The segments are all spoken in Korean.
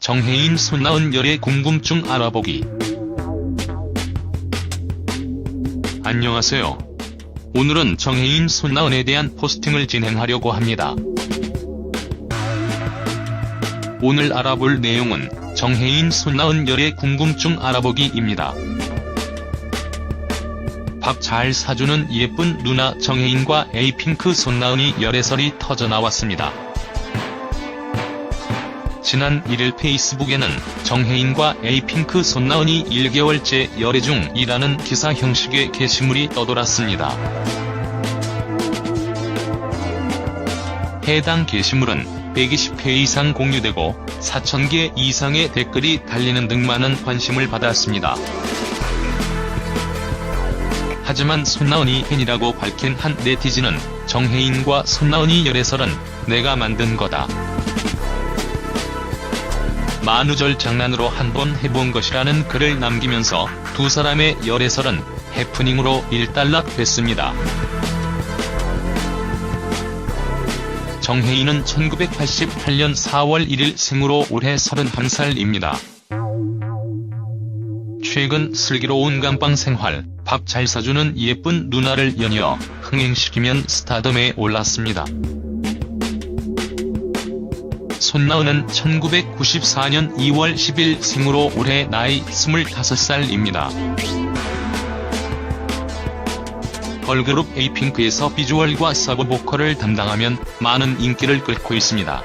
정혜인 손나은 열의 궁금증 알아보기. 안녕하세요. 오늘은 정혜인 손나은에 대한 포스팅을 진행하려고 합니다. 오늘 알아볼 내용은 정혜인 손나은 열의 궁금증 알아보기입니다. 밥 잘 사주는 예쁜 누나 정혜인과 에이핑크 손나은이 열애설이 터져 나왔습니다. 지난 1일 페이스북에는 정혜인과 에이핑크 손나은이 1개월째 열애 중이라는 기사 형식의 게시물이 떠돌았습니다. 해당 게시물은 120회 이상 공유되고 4,000개 이상의 댓글이 달리는 등 많은 관심을 받았습니다. 하지만 손나은이 팬이라고 밝힌 한 네티즌은 정혜인과 손나은이 열애설은 내가 만든 거다. 만우절 장난으로 한 번 해본 것이라는 글을 남기면서 두 사람의 열애설은 해프닝으로 일단락됐습니다. 정혜인은 1988년 4월 1일 생으로 올해 31살입니다. 최근 슬기로운 감방 생활, 밥 잘 사주는 예쁜 누나를 연이어 흥행시키면 스타덤에 올랐습니다. 손나은은 1994년 2월 10일 생으로 올해 나이 25살입니다. 걸그룹 에이핑크에서 비주얼과 서브 보컬을 담당하면 많은 인기를 끌고 있습니다.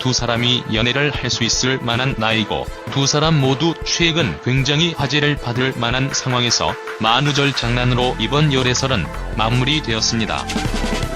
두 사람이 연애를 할 수 있을 만한 나이고 두 사람 모두 최근 굉장히 화제를 받을 만한 상황에서 만우절 장난으로 이번 열애설은 마무리되었습니다.